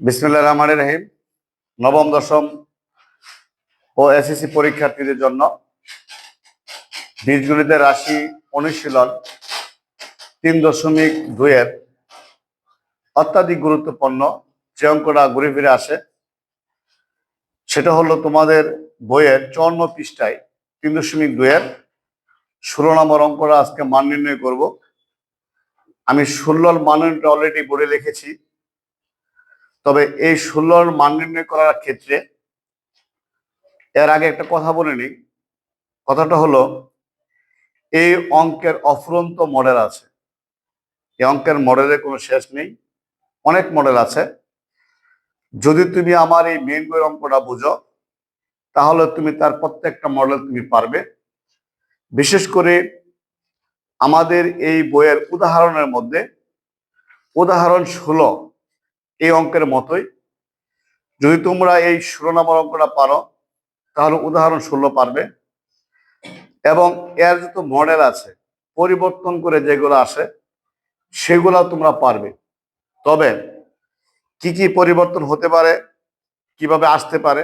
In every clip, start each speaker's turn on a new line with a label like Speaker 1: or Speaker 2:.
Speaker 1: বিসমুল্লাহ রহমান রহিম। নবম, দশম ও এসএসসি পরীক্ষার্থীদের জন্য বীজগণিতের রাশি অনুশীলন তিন দশমিক দুইয়ের অত্যাধিক গুরুত্বপূর্ণ যে অঙ্কটা ঘুরে ফিরে আসে, সেটা হলো তোমাদের বইয়ের চুয়ান্ন পৃষ্ঠায় তিন দশমিক দুইয়ের ষোলো নম্বর অঙ্কটা আজকে মান নির্ণয় করব। আমি ষোলোর মান অলরেডি বলে লিখেছি তবে এই ষোলোর মান নির্ণয় করার ক্ষেত্রে এর আগে একটা কথা বলে নিই। কথাটা হলো, এই অঙ্কের অফুরন্ত মডেল আছে। এই অঙ্কের মডেলের কোনো শেষ নেই। অনেক মডেল আছে। যদি তুমি আমার এই মেন বইয়ের অঙ্কটা বুঝো, তাহলে তুমি তার প্রত্যেকটা মডেল তুমি পারবে। বিশেষ করে আমাদের এই বইয়ের উদাহরণের মধ্যে, উদাহরণ ষোলো এই অঙ্কের মতোই। যদি তোমরা এই ষোলো নম্বর অঙ্কটা পারো, তাহলে উদাহরণ ষোলো পারবে। এবং এর যত মডেল আছে, পরিবর্তন করে যেগুলো আসে, সেগুলো তোমরা পারবে। তবে কি কি পরিবর্তন হতে পারে, কীভাবে আসতে পারে,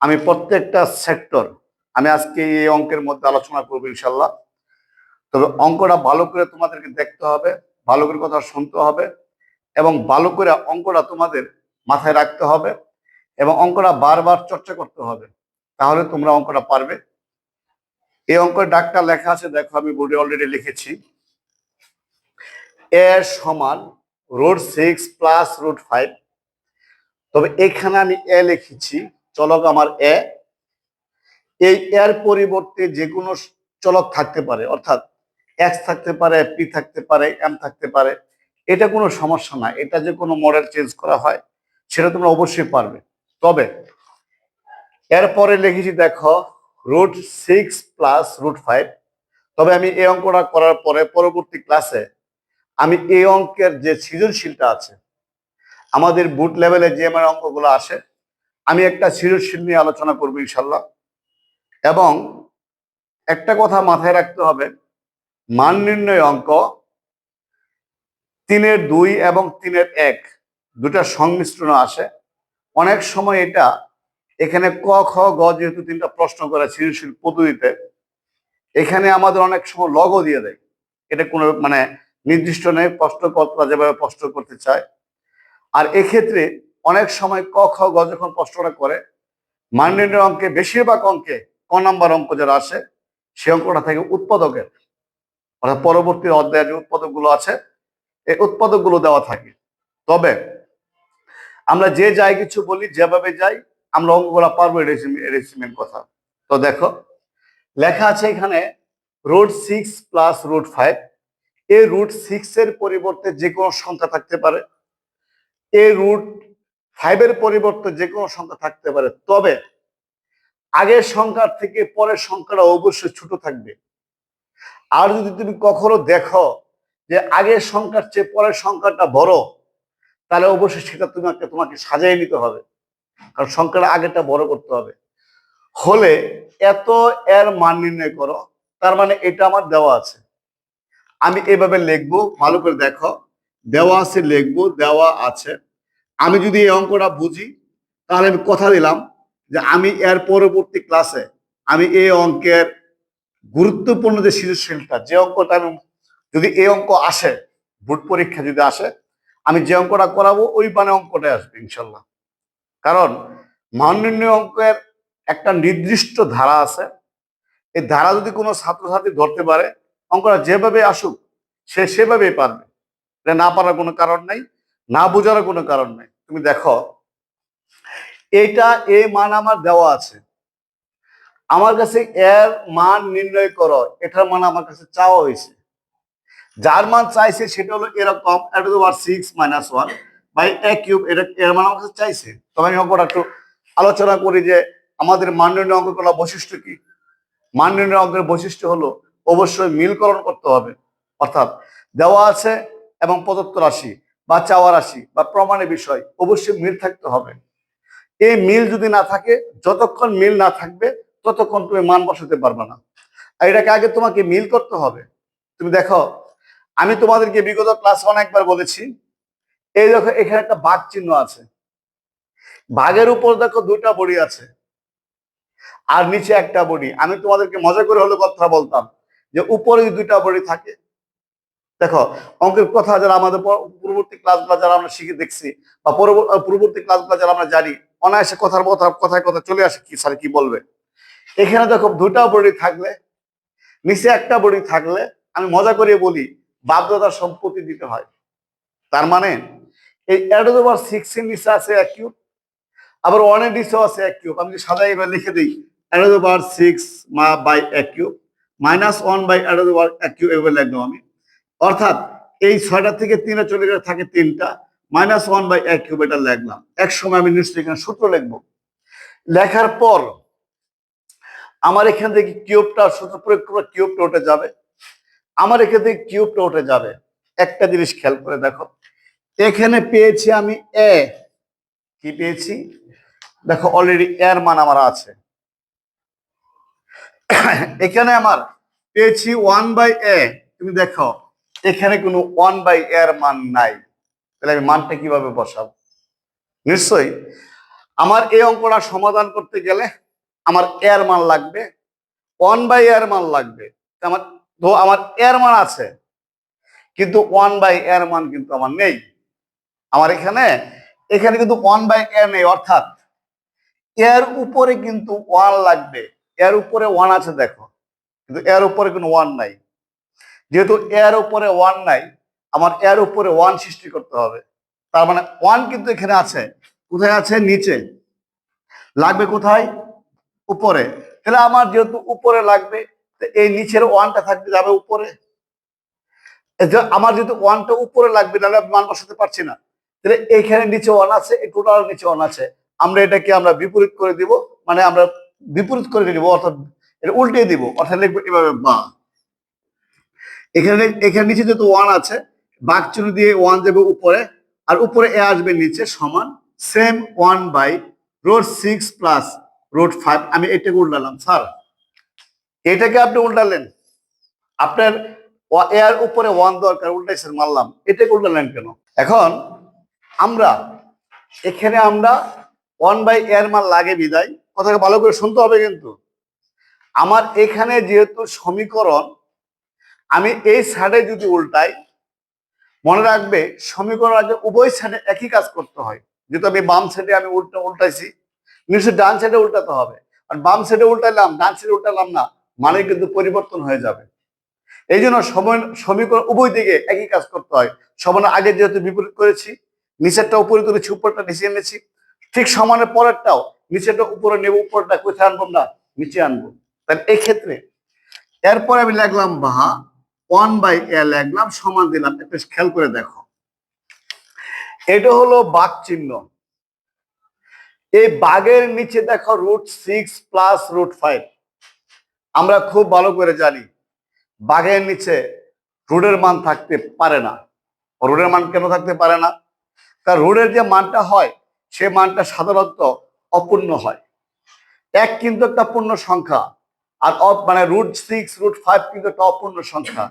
Speaker 1: আমি প্রত্যেকটা সেক্টর আমি আজকে এই অঙ্কের মধ্যে আলোচনা করব ইনশাল্লাহ তবে অঙ্কটা ভালো করে তোমাদেরকে দেখতে হবে, ভালো করে কথা শুনতে হবে। এবং ভালো করে অঙ্কটা তোমাদের মাথায় রাখতে হবে এবং অঙ্কটা বারবার চর্চা করতে হবে। তাহলে তোমরা অঙ্কটা পারবে। এই অঙ্কের ডাকটা লেখা আছে, দেখো আমি বোর্ডে অলরেডি লিখেছি। এ সমান root six plus root five. তবে এখানে আমি এ লিখেছি, চলক আমার এ। এই এর পরিবর্তে যে কোনো চলক থাকতে পারে, অর্থাৎ এক্স থাকতে পারে পি থাকতে পারে এম থাকতে পারে। এটা কোনো সমস্যা না, এটা যে কোনো মডেল চেঞ্জ করা হয়, সেটা তোমরা অবশ্যই পারবে। তবে, এরপরে লিখেছি দেখো root six plus root five তবে আমি এই অঙ্কটা করার পরে পরবর্তী ক্লাসে আমি এই অঙ্কের যে সৃজনশীলটা আছে, আমাদের বুট লেভেলে যে আমার অঙ্কগুলো আসে, আমি একটা সৃজনশীল নিয়ে আলোচনা করব ইনশাল্লাহ এবং একটা কথা মাথায় রাখতে হবে, মান নির্ণয় অঙ্ক তিনের দুই এবং তিনের এক দুটা সংমিশ্রণ আসে। অনেক সময় এটা এখানে ক, খ, গ যেহেতু তিনটা প্রশ্ন করে সৃজনশীল পদ্ধতিতে, এখানে আমাদের অনেক সময় লগও দিয়ে দেয়। এটা কোনো মানে নির্দিষ্ট নেই প্রশ্নকর্তা যেভাবে প্রশ্ন করতে চায়। আর এক্ষেত্রে অনেক সময় ক, খ, গ যখন প্রশ্নটা করে মান নির্ণয় অঙ্কে, বেশিরভাগ অঙ্কে ক নাম্বার অঙ্ক যারা আসে সে অঙ্কটা থাকে উৎপাদকের। অর্থাৎ পরবর্তী অধ্যায়ের যে উৎপাদকগুলো আছে এই উৎপাদকগুলো দেওয়া থাকে। তবে আমরা যে যাই কিছু বলি, যেভাবে যাই, আমরা অঙ্কগুলো পারব এডিসিমেন্ট কথা। তো দেখো, লেখা আছে এখানে root six plus root five এই রুট সিক্স এর পরিবর্তে যে কোনো সংখ্যা থাকতে পারে। এই রুট ফাইভের পরিবর্তে যে কোনো সংখ্যা থাকতে পারে। তবে আগের সংখ্যার থেকে পরের সংখ্যাটা অবশ্যই ছোট থাকবে। আর যদি তুমি কখনো দেখো যে আগের সংখ্যার চেয়ে পরের সংখ্যাটা বড়, তাহলে অবশ্যই সেটা তোমাকে তোমাকে সাজাই নিতে হবে। কারণ সংখ্যাটা আগেরটা বড় করতে হবে। হলে এত এর মান নির্ণয় করো, তার মানে এটা আমার দেওয়া আছে। আমি এভাবে লিখব, ভালো করে দেখো। দেওয়া আছে, লিখব, দেওয়া আছে। আমি যদি এই অঙ্কটা বুঝি, তাহলে আমি কথা দিলাম যে আমি এর পরবর্তী ক্লাসে আমি এই অঙ্কের গুরুত্বপূর্ণ যে সৃজনশীলটা যে অঙ্কটা আমি যদি এই অঙ্ক আসে ভোট পরীক্ষা যদি আসে, আমি যে অঙ্কটা করাবো, ওই মানে অঙ্কটাই আসবে, ইনশাল্লাহ। কারণ মান নির্ণয় অঙ্কের একটা নির্দিষ্ট ধারা আছে। এই ধারা যদি কোনো ছাত্রছাত্রী ধরতে পারে, অঙ্কটা যেভাবে আসুক, সে সেভাবেই পারবে। না পারার কোনো কারণ নেই, না বোঝার কোনো কারণ নেই। তুমি দেখো এটা এ মান আমার দেওয়া আছে। আমার কাছে এর মান নির্ণয় করো, এটার মান আমার কাছে চাওয়া হয়েছে। যার মান চাইছে সেটা হলো এরকম সিক্স মাইনাস ওয়ান বাই চাইছে। তবে আমি অঙ্কটা একটু আলোচনা করি যে আমাদের মাননীয় অঙ্ক করার বৈশিষ্ট্য কি? মাননীয় অঙ্কের বৈশিষ্ট্য হলো অবশ্যই মিলকরণ করতে হবে। অর্থাৎ দেওয়া আছে এবং প্রদত্ত রাশি বা চাওয়া রাশি বা প্রমাণের বিষয়, অবশ্যই মিল থাকতে হবে। এই মিল যদি না থাকে, যতক্ষণ মিল না থাকবে, ততক্ষণ তুমি মান বসাতে পারবে না। আর এটাকে আগে তোমাকে মিল করতে হবে। তুমি দেখো আমি তোমাদেরকে বিগত ক্লাস অনেকবার বলেছি, এই দেখো এখানে একটা বাঘ চিহ্ন আছে। বাঘের উপর দেখো দুইটা বড়ি আছে, আর নিচে একটা বড়ি। আমি তোমাদেরকে মজা করে হলো কথা বলতাম যে উপরে দুইটা বড়ি থাকে, দেখো, অঙ্কের কথা যারা আমাদের পর- পূর্ববর্তী ক্লাসগুলো যারা আমরা শিখে দেখছি, বা পরব- পূর্ববর্তী ক্লাসগুলো যারা আমরা জানি, অনায়াসে কথার কথা কথায় কথা চলে আসে কি স্যার কি বলবে? এখানে দেখো দুটা বড়ি থাকলে, নিচে একটা বড়ি থাকলে আমি মজা করে বলি বাপদাদার সম্পত্তি দিতে হয়। তার মানে এই এডো ওভার সিক্স নিচে আছে এক কিউব আবার ওয়ানের নিচেও আছে এক কিউব আমি সাদা এবার লিখে দিই ওভার সিক্স মা বাই এক cube minus one by over এক কিউব এবার লিখলাম আমি। অর্থাৎ এই ছয়টা থেকে তিনে চলে গেলে থাকে তিনটা মাইনাস ওয়ান বাই এক কিউব এটা লিখলাম। এক সময় আমি নিশ্চয়ই এখানে সূত্র লিখব। লেখার পর আমার এখান থেকে কিউবটা সূত্র প্রয়োগ করে কিউবটা উঠে যাবে। আমার এখান কিউবটা উঠে যাবে। একটা জিনিস খেয়াল করে দেখো। এখানে পেয়েছি আমি এ কি পেয়েছি? দেখো অলরেডি এর মান আমার আছে। এখানে আমার পেয়েছি ওয়ান বাই এ তুমি দেখো, এখানে কোনো ওয়ান বাই এর মান নাই। তাহলে আমি মানটা কীভাবে বসাবো? নিশ্চয়ই আমার এই অঙ্কটা সমাধান করতে গেলে আমার এর মান লাগবে ওয়ান বাই এর মান লাগবে। আমার তো আমার এর মান আছে। কিন্তু ওয়ান বাই এর মান কিন্তু আমার নেই। আমার এখানে এখানে কিন্তু ওয়ান বাই এর নেই, অর্থাৎ এর উপরে কিন্তু ওয়ান লাগবে। এর উপরে ওয়ান আছে দেখো। কিন্তু এর উপরে কোনো ওয়ান নাই। যেহেতু এর উপরে ওয়ান নাই, আমার এর উপরে ওয়ান সৃষ্টি করতে হবে। তার মানে ওয়ান কিন্তু এখানে আছে। কোথায় আছে? নিচে। লাগবে কোথায়? উপরে। তাহলে আমার যেহেতু উপরে লাগবে এই নিচের ওয়ানটা থাকবে, যাবে উপরে। আমার যেহেতু ওয়ানটা উপরে লাগবে, তাহলে মান বসাতে পারছি না। তাহলে এইখানে নিচে ওয়ান আছে টোটাল নিচে ওয়ান আছে। আমরা এটাকে আমরা বিপরীত করে দিব মানে আমরা বিপরীত করে দিব অর্থাৎ এটা উল্টে দিব, অর্থাৎ লিখব এভাবে বা। এখানে এখানে নিচে যেহেতু ওয়ান আছে বাঘ চিহ্ন দিয়ে ওয়ান যাবে উপরে, আর উপরে এ আসবে নিচে সমান same one by root six plus root five আমি এটাকে উল্টালাম, স্যার। এটাকে আপনি উল্টালেন। আপনার এর উপরে ওয়ান দরকার উল্টাইছেন মারলাম। এটাকে উল্টালেন কেন? এখন আমরা, এখানে আমরা ওয়ান বাই এর মাল লাগে বিদায়। কথাকে ভালো করে শুনতে হবে কিন্তু। আমার এখানে যেহেতু সমীকরণ, আমি এই সাইডে যদি উল্টাই, মনে রাখবে সমীকরণ আছে উভয় সাইডে একই কাজ করতে হয়। যেহেতু আমি বাম সাইডে আমি উল্টা, উল্টাইছি, নিশ্চয়ই ডান সাইডে উল্টাতে হবে। আর বাম সাইডে উল্টাইলাম, ডান সাইডে উল্টালাম না। মানে কিন্তু পরিবর্তন হয়ে যাবে। এই জন্য সময়, সমীকরণ উভয় দিকে একই কাজ করতে হয়। সমানে আগে যেহেতু বিপরীত করেছি নিচেরটা উপরে তুলেছি উপরটা নিচে এনেছি। ঠিক সমানের পরেরটাও নিচেরটা উপরে নেব, উপরটা কোথায় আনব না নিচে আনব। তাহলে এই ক্ষেত্রে এরপর আমি লিখলাম বা ওয়ান বাই এ লিখলাম, সমান দিলাম। একটু খেয়াল করে দেখো। এটা হলো বাঘ চিহ্ন। এই বাঘের নিচে দেখো root six plus root five আমরা খুব ভালো করে জানি, বাঘের নিচে রোডের মান থাকতে পারে না। রোডের মান কেন থাকতে পারে না? কারণ রোডের যে মানটা হয়, সে মানটা সাধারণত অপূর্ণ হয়। এক কিন্তু একটা পূর্ণ সংখ্যা, আর মানে রুট সিক্স রুট ফাইভ কিন্তু একটা অপূর্ণ সংখ্যা।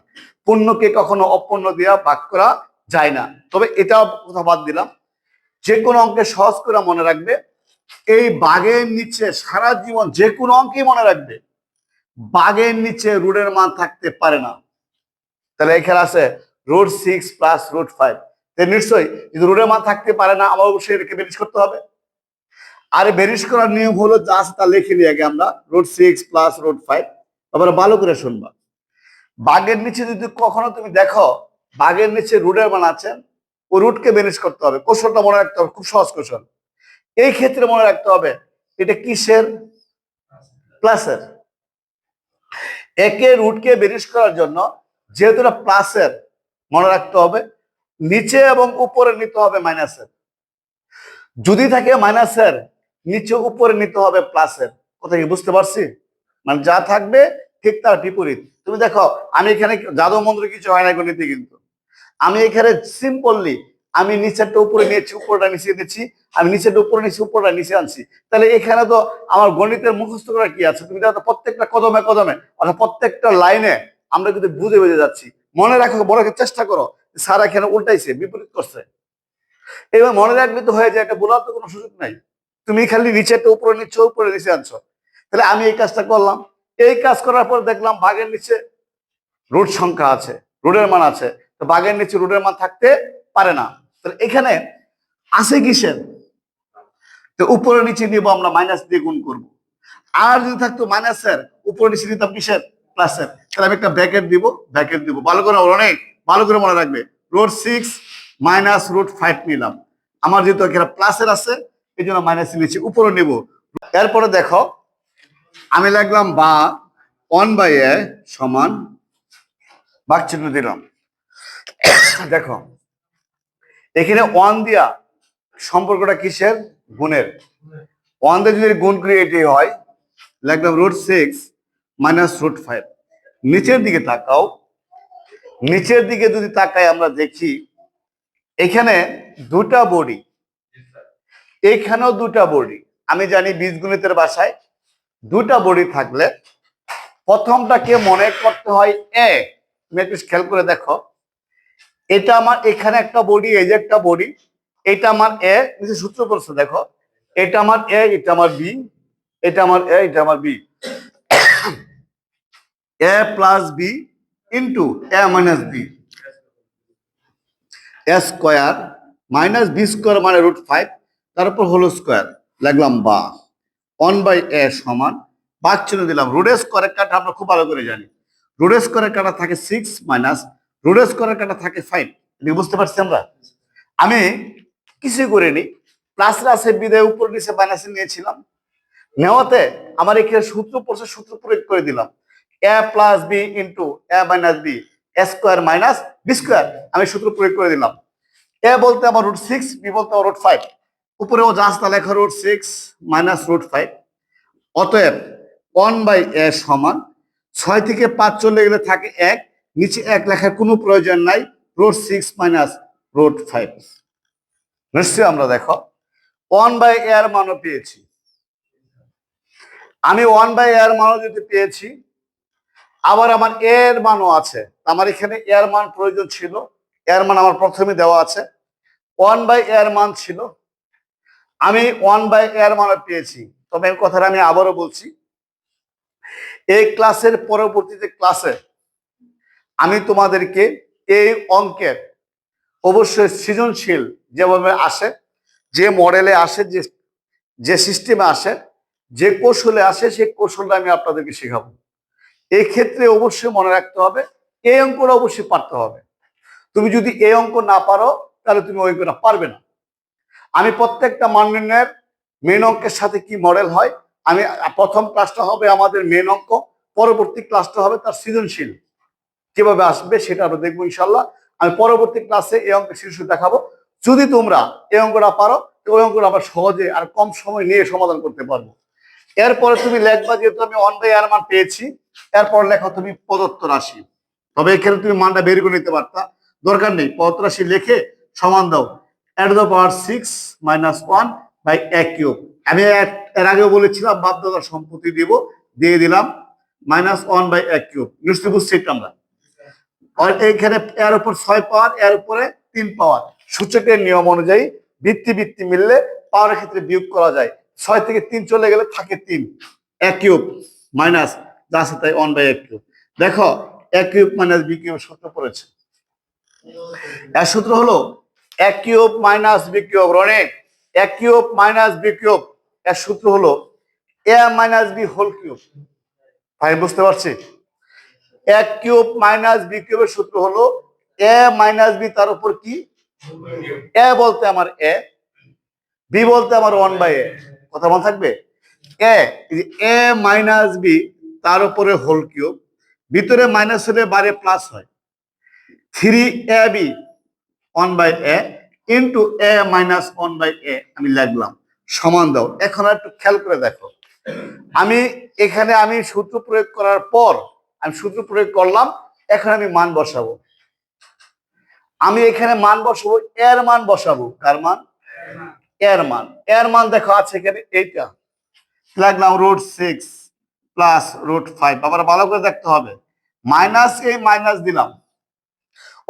Speaker 1: পূর্ণকে কখনো অপূর্ণ দেওয়া ভাগ করা যায় না। তবে এটা কথা বাদ দিলাম, যে কোনো অঙ্কে সহজ করে মনে রাখবে, এই বাঘের নিচে সারা জীবন যে কোনো অঙ্কেই মনে রাখবে। বাঘের নিচে রুটের মান থাকতে পারে না। তাহলে এখানে আছে root six plus root five নিশ্চয়ই যদি রুটের মান থাকতে পারে না আমার অবশ্যই এটাকে বেরিজ করতে হবে। আর বেরিজ করার নিয়ম হলো যা আছে তা লিখে নিয়ে আগে আমরা root six plus root five তারপরে ভালো করে শুনবা। বাঘের নিচে যদি কখনো তুমি দেখো, বাঘের নিচে রুটের মান আছে, ও রুটকে ম্যানেজ করতে হবে। কৌশলটা মনে রাখতে হবে, খুব সহজ কৌশল। এই ক্ষেত্রে মনে রাখতে হবে, এটা কিসের? প্লাসের একে রুটকে বেরিশ করার জন্য যেহেতু এটা প্লাসের মনে রাখতে হবে, নিচে এবং উপরে নিতে হবে মাইনাসের যদি থাকে মাইনাসের নিচে উপরে নিতে হবে প্লাসের কথা কি বুঝতে পারছি? মানে যা থাকবে ঠিক তার বিপরীত। তুমি দেখো, আমি এখানে জাদু মন্ত্র কিছু হয় না গণিতে কিন্তু। আমি এখানে সিম্পললি আমি নিচেরটা উপরে নিয়েছি, উপরটা নিচে নিচ্ছি আমি নিচেরটা উপরে নিচ্ছি উপরটা নিচে আনছি। তাহলে এখানে তো আমার গণিতের মুখস্থ করা কি আছে? তুমি দেখো প্রত্যেকটা কদমে কদমে, অর্থাৎ প্রত্যেকটা লাইনে আমরা কিন্তু বুঝে বুঝে যাচ্ছি। মনে রাখো বলার চেষ্টা করো স্যার এখানে উল্টাইছে, বিপরীত করছে। এবার মনে রাখলে তো হয়ে যায়, এটা বলার তো কোনো সুযোগ নাই। তুমি খালি নিচেরটা উপরে নিচ্ছে, উপরে নিচে আনছো। তাহলে আমি এই কাজটা করলাম। এই কাজ করার পর দেখলাম বাঘের নিচে রুট সংখ্যা আছে রুটের মান আছে। তো বাঘের নিচে রুটের মান থাকতে পারে না। তাহলে এখানে আছে কিসের? তো উপরে নিচে নিব আমরা মাইনাস দিয়ে গুণ করব। আর যদি থাকতো মাইনাসের উপরে নিচে নিতাম কিসের? প্লাসের তাহলে আমি একটা ব্র্যাকেট দিব ব্র্যাকেট দিব। ভালো করে অনেক ভালো করে মনে রাখবে। Root six minus root five নিলাম। আমার যেহেতু এখানে প্লাসের আছে এই জন্য মাইনাস নিচ্ছি উপরে নিব। এরপরে দেখো, আমি লাগলাম বা ওয়ান বাই এ সমান বাক চিহ্ন দিলাম। দেখো এখানে ওয়ান দিয়া সম্পর্কটা কিসের? গুণের। ওয়ান দিয়ে যদি গুণ করি এটি হয় লাগলাম root six minus root five নিচের দিকে তাকাও। নিচের দিকে যদি তাকাই আমরা দেখি, এখানে দুটা বডি এখানেও দুটা বডি আমি জানি বীজগণিতের বাসায় দুটা বডি থাকলে প্রথমটাকে মনে করতে হয় এ তুমি একটু খেয়াল করে দেখো। এটা আমার এখানে একটা বডি এই যে একটা বডি এটা আমার এ নিচে সূত্র পড়ছে দেখো, এটা আমার এ এটা আমার বি এটা আমার এ এটা আমার B A plus B into A minus B A square minus B square মানে রুট ফাইভ তারপর হলো স্কোয়ার লাগলাম বা। ওয়ান বাই এ সমান, বাদ চিহ্ন দিলাম। রুডে স্কোয়ারের কাটা আমরা খুব ভালো করে জানি। রুডে স্কোয়ারের কাটা থাকে সিক্স মাইনাস রুডে স্কোয়ারের কাটা থাকে ফাইন এটা বুঝতে পারছি আমরা? আমি কিছুই করিনি। প্লাস রাসের বিদায়, উপর নিচে মাইনাসে নিয়েছিলাম। নেওয়াতে আমার এখানে সূত্র পড়ছে, সূত্র প্রয়োগ করে দিলাম। A plus B into A minus B A square minus B square আমি সূত্র প্রয়োগ করে দিলাম। এ বলতে আমার রুট সিক্স বি বলতে আমার রুট ফাইভ উপরেও রাস্তা লেখা root six minus root five অতএব ওয়ান বাই এ সমান, ছয় থেকে পাঁচ চলে গেলে থাকে এক। নিচে এক লেখার কোনো প্রয়োজন নাই root six minus root five নিশ্চয়ই আমরা দেখো ওয়ান বাই এ এর মানও পেয়েছি। আমি ওয়ান বাই এর মানও যদি পেয়েছি, আবার আমার এর মানও আছে। আমার এখানে এর মান প্রয়োজন ছিল এর মান আমার প্রথমে দেওয়া আছে। ওয়ান বাই এর মান ছিল, আমি ওয়ান বাই এর মানও পেয়েছি। তবে কথাটা আমি আবারও বলছি, এই ক্লাসের পরবর্তীতে ক্লাসে আমি তোমাদেরকে এই অঙ্কের অবশ্যই সৃজনশীল যেভাবে আসে, যে মডেলে আসে, যে যে সিস্টেমে আসে, যে কৌশলে আসে সেই কৌশলটা আমি আপনাদেরকে শেখাবো। এই ক্ষেত্রে অবশ্যই মনে রাখতে হবে, এই অঙ্কটা অবশ্যই পারতে হবে। তুমি যদি এই অঙ্ক না পারো, তাহলে তুমি ওই অঙ্কটা পারবে না। আমি প্রত্যেকটা মান মেন অঙ্কের সাথে কি মডেল হয়, আমি প্রথম ক্লাসটা হবে আমাদের মেন অঙ্ক, পরবর্তী ক্লাসটা হবে তার সৃজনশীল। কীভাবে আসবে সেটা আমরা দেখব ইনশাল্লাহ আমি পরবর্তী ক্লাসে এই অঙ্কের শীর্ষ দেখাবো। যদি তোমরা এই অঙ্কটা পারো ওই অঙ্কটা আবার সহজে আর কম সময় নিয়ে সমাধান করতে পারব। এরপরে তুমি লেখবা যেহেতু আমি অন বাই আর মান পেয়েছি, এরপর লেখো তুমি প্রদত্ত রাশি। তবে এখানে তুমি মানটা বের করে নিতে পারতা। দরকার নেই, প্রদত্ত রাশি লিখে সমান দাও। At the power six minus one by এক কিউব। আমি এর- আগেও বলেছিলাম, বাপদাদার সম্পত্তি দিব, দিয়ে দিলাম মাইনাস ওয়ান বাই এক কিউব। নিশ্চয়ই বুঝছি আমরা। এইখানে এর উপর ছয় পাওয়ার, এর উপরে তিন পাওয়ার। সূচকের নিয়ম অনুযায়ী বৃত্তি বৃত্তি মিললে পাওয়ারের ক্ষেত্রে বিয়োগ করা যায়। ছয় থেকে তিন চলে গেলে থাকে তিন। এক মাইনাস, যা আছে তাই ওয়ান বাই এক কিউব। দেখো, এক মাইনাস বি কিউব সূত্র পড়েছে। এর সূত্র হলো এক মাইনাস বি কিউব, রনে। এক মাইনাস বি কিউব এর সূত্র হলো A minus B whole cube. ভাই, বুঝতে পারছি? এক কিউব মাইনাস বি কিউবের সূত্র হলো এ মাইনাস বি তার উপর কি? এ বলতে আমার এ, বি বলতে আমার ওয়ান বাই এ। কথা মনে থাকবে? এ এ মাইনাস বি তার উপরে হোল কিউব, ভিতরে মাইনাস হলে বাইরে প্লাস হয়। Three A B, one by A, into A minus one by A আমি লাগলাম সমান দাও। এখন একটু খেয়াল করে দেখো। আমি এখানে আমি সূত্র প্রয়োগ করার পর আমি সূত্র প্রয়োগ করলাম, এখন আমি মান বসাবো। আমি এখানে মান বসাবো, এর মান বসাবো। কার মান? এর মান। এর মান দেখো আছে এখানে, এইটা। লাগলাম root six plus root five আবার ভালো করে দেখতে হবে। মাইনাস এই মাইনাস দিলাম।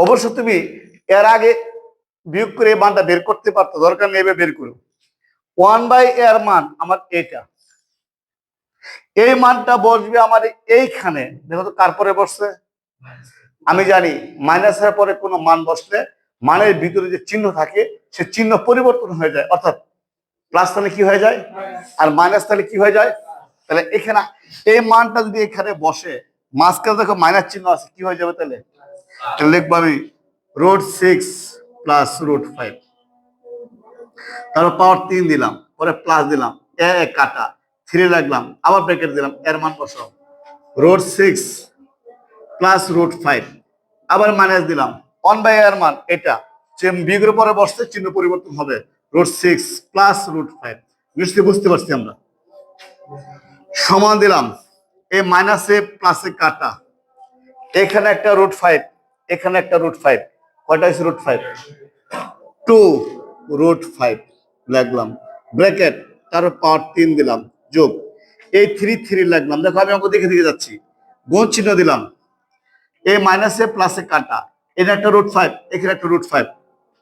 Speaker 1: অবশ্য তুমি এর আগে বিয়োগ করে এই মানটা বের করতে পারতো, দরকার নেই বের করো। ওয়ান বাই এর মান, আমার এটা এই মানটা বসবে আমার এইখানে। দেখো তো কার পরে বসছে? আমি জানি মাইনাসের পরে কোনো মান বসলে মানের ভিতরে যে চিহ্ন থাকে, সে চিহ্ন পরিবর্তন হয়ে যায়। অর্থাৎ প্লাস তাহলে কি হয়ে যায়? আর মাইনাস তাহলে কি হয়ে যায়? তাহলে এখানে এই মানটা যদি এখানে বসে, মাঝখানে দেখো মাইনাস চিহ্ন আছে, কি হয়ে যাবে তাহলে? তাহলে লিখব আমি root six plus root five তারপর পাওয়ার তিন দিলাম, পরে প্লাস দিলাম এ কাটা থ্রি রাখলাম আবার ব্র্যাকেট দিলাম, এর মান বসাও root six plus root five আবার মাইনাস দিলাম। ওয়ান বাই এর মান এটা বিয়োগের পরে বসছে, চিহ্ন পরিবর্তন হবে। Root six plus root five নিশ্চয়ই বুঝতে পারছি আমরা। সমান দিলাম এই মাইনাসে প্লাসে কাটা। এখানে একটা রুট ফাইভ এখানে একটা রুট ফাইভ কয়টা হয়েছে root five two root five লাগলাম। ব্র্যাকেট তারপর পাওয়ার তিন দিলাম। যোগ। এই থ্রি থ্রি লাগলাম দেখো, আমি অঙ্ক দেখে দিকে যাচ্ছি। গুণ চিহ্ন দিলাম। এ মাইনাসে প্লাসে কাটা। এটা একটা রুট ফাইভ এখানে একটা root five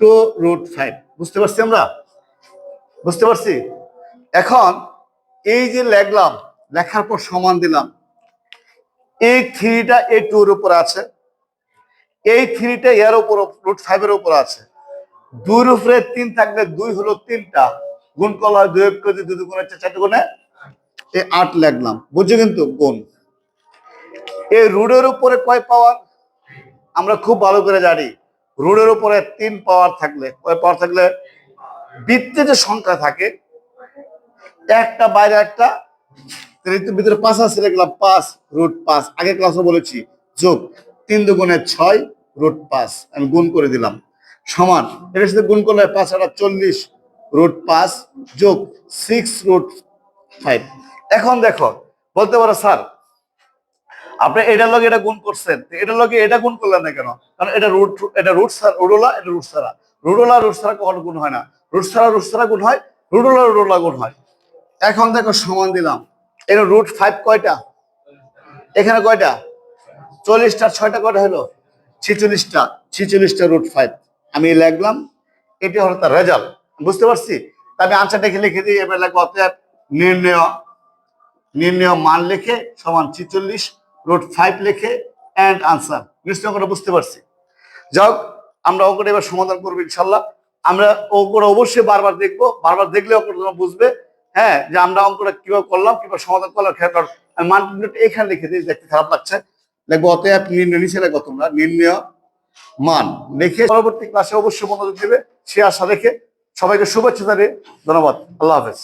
Speaker 1: two root five বুঝতে পারছি আমরা? বুঝতে পারছি? এখন এই যে লেখলাম, লেখার পর সমান দিলাম। এই থ্রিটা এই টুর উপর আছে। এই থ্রিটা এর উপর রুট ফাইভের উপর আছে। দুইয়ের উপরে তিন থাকলে দুই হলো তিনটা। গুণ করলে হয় দুই দুই গুণে চারটে গুণে এই আট লাগলাম। বুঝছ কিন্তু? গুণ। এই রুডের উপরে কয় পাওয়ার আমরা খুব ভালো করে জানি। রুডের উপরে তিন পাওয়ার থাকলে। কয় পাওয়ার থাকলে? বৃত্তে যে সংখ্যা থাকে, একটা বাইরে একটা ভিতরে পাঁচ আছে লিখলাম পাঁচ রুট পাঁচ। আগে ক্লাসে বলেছি, যোগ তিন দুগুণে ছয় রুট পাঁচ। আমি গুণ করে দিলাম। সমান। এটার সাথে গুণ করলে পাঁচ আটা, চল্লিশ রুট পাঁচ, যোগ সিক্স রুট ফাইভ এখন দেখো, বলতে পারো, স্যার, আপনি এটার লগে এটা গুণ করছেন এটার লগে এটা গুণ করলেন না কেন? কারণ এটা রুট এটা রুট রুডোলা এটা রুট সারা রুডোলা রুট সারা কখনো গুণ হয় না। রুট সারা রুট সারা গুণ হয় রুডোলা রুডোলা গুণ হয়। এখন দেখো, সমান দিলাম। এটা রুট ফাইভ কয়টা? এখানে কয়টা? চল্লিশটা, ছয়টা কয়টা হলো? ছিচল্লিশটা ছিচল্লিশটা রুট ফাইভ আমি লিখলাম, এটি হলো তার রেজাল্ট বুঝতে পারছি? তা আমি আনসারটা লিখে দিই, এবার লাগবে অতএব নির্ণয় নির্ণয় মান লেখে সমান ছিচল্লিশ রোড ফাইভ লেখে অ্যান্ড আনসার নিশ্চয় অঙ্কটা বুঝতে পারছি। যাই আমরা অঙ্কটা এবার সমাধান করব ইনশাল্লাহ। আমরা অঙ্কটা অবশ্যই বারবার দেখব। বারবার দেখলে অঙ্কটা তোমরা বুঝবে। হ্যাঁ যে আমরা অঙ্কটা কীভাবে করলাম, কীভাবে সমাধান করলাম, খেয়াল আমি মান এখানে লিখে দিই দেখতে খারাপ লাগছে। লিখব অতএব নির্ণয় নিচে লিখব তোমরা নির্ণয় মান লিখে পরবর্তী ক্লাসে অবশ্যই মনোযোগ দেবে, সে আশা রেখে সবাইকে শুভেচ্ছা জানিয়ে ধন্যবাদ। আল্লাহ হাফেজ।